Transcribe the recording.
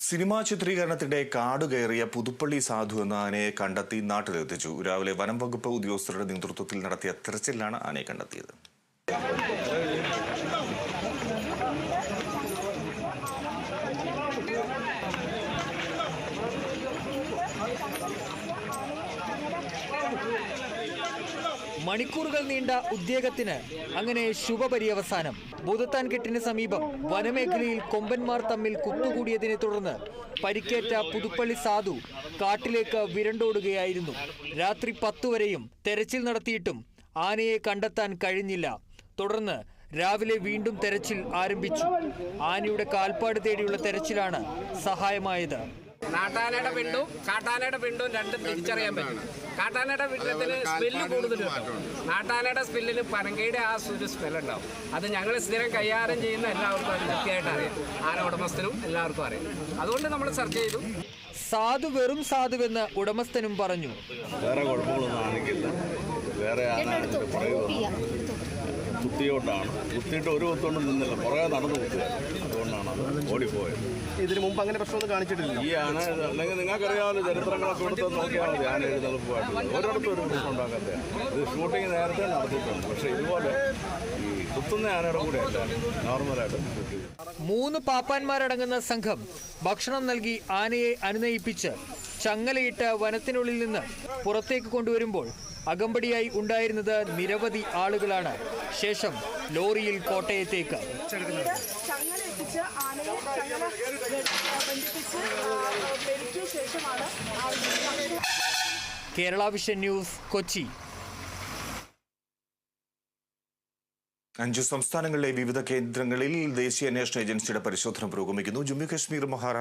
Cinema ചിത്രീകരണത്തിന്റെ കാട് കയറിയ പുതുപ്പള്ളി സാധു എന്ന ആനയെ കണ്ടെത്തി നാട്ടിലെത്തിച്ചു. രാവിലെ വനം വകുപ്പ് ഉദ്യോഗസ്ഥരുടെ നേതൃത്വത്തിൽ നടത്തിയ തെരച്ചിലാണ് ആനയെ കണ്ടെത്തിയത്. മണിക്കൂറുകൾ നീണ്ട ഉദ്യോഗത്തിന് അങ്ങനെ ശുഭപര്യവസാനം. ഭൂതത്താൻ കെട്ടിന് സമീപം വനമേഖലയിൽ കൊമ്പന്മാർ തമ്മിൽ കുത്തുകൂടിയതിനെ തുടർന്ന് പരിക്കേറ്റ പുതുപ്പള്ളി സാധു കാട്ടിലേക്ക് വിരണ്ടോടുകയായിരുന്നു. രാത്രി പത്തു വരെയും തെരച്ചിൽ നടത്തിയിട്ടും ആനയെ കണ്ടെത്താൻ കഴിഞ്ഞില്ല. തുടർന്ന് രാവിലെ വീണ്ടും തെരച്ചിൽ ആരംഭിച്ചു. ആനയുടെ കാൽപ്പാട് തേടിയുള്ള തെരച്ചിലാണ് സഹായമായത്. നാട്ടാനയുടെ പിണ്ടും കാട്ടാനയുടെ പിണ്ടും രണ്ടും തിരിച്ചറിയാൻ പറ്റും. കാട്ടാനയുടെ പിണ്ടത്തിന് സ്മെല്ല് കൂടുതൽ കിട്ടും നാട്ടാനയുടെ സ്മെല്ലിന് പനങ്കയുടെ ആ ഒരു സ്മെല്ലുണ്ടാവും. അത് ഞങ്ങൾ സ്ഥിരം കൈകാര്യം ചെയ്യുന്ന എല്ലാവർക്കും അത് കൃത്യമായിട്ട് അറിയാം. ആന ഉടമസ്ഥനും എല്ലാവർക്കും അറിയാം. അതുകൊണ്ട് നമ്മൾ സെർച്ച് ചെയ്തു. സാധു വെറും സാധുവെന്ന് ഉടമസ്ഥനും പറഞ്ഞു. വേറെ കുഴപ്പങ്ങളൊന്നും കാണിക്കില്ല വേറെ ആന കുത്തിയോട്ടാണ്. കുത്തിയിട്ട് ഒരു കുത്തോണ്ട് നിന്നില്ല. പുറകെ നടന്ന് കുത്തുക അതുകൊണ്ടാണ് അത് ഓടിപ്പോയത്. ഇതിനു മുമ്പ് അങ്ങനെ പ്രശ്നമൊന്നും കാണിച്ചിട്ടില്ല. ഈ ആണ് അല്ലെങ്കിൽ നിങ്ങൾക്കറിയാമല്ലോ ചരിത്രങ്ങളൊക്കെ എടുത്ത് നോക്കിയാൽ മതി. ആന എഴുന്നള്ളിപ്പായിട്ട് ഒരിടത്തും ഒരു പ്രശ്നം ഉണ്ടാക്കാത്ത ഇത് ഷൂട്ടിംഗ് നേരത്തെ നടത്തിയിട്ടുണ്ട്. പക്ഷേ ഇതുപോലെ ഈ കുത്തുന്ന ആനയുടെ കൂടെ അല്ല. നോർമലായിട്ട് മൂന്ന് പാപ്പാന്മാരടങ്ങുന്ന സംഘം ഭക്ഷണം നൽകി ആനയെ അനുനയിപ്പിച്ച് ചങ്ങലയിട്ട് വനത്തിനുള്ളിൽ നിന്ന് പുറത്തേക്ക് കൊണ്ടുവരുമ്പോൾ അകമ്പടിയായി ഉണ്ടായിരുന്നത് നിരവധി ആളുകളാണ്. ശേഷം ലോറിയിൽ കോട്ടയത്തേക്ക്. Kerala vision news Kochi. അഞ്ച് സംസ്ഥാനങ്ങളിലെ വിവിധ കേന്ദ്രങ്ങളിൽ ദേശീയ അന്വേഷണ ഏജൻസിയുടെ പരിശോധന പുരോഗമിക്കുന്നു. ജമ്മു കശ്മീർ മഹാരാഷ്ട്ര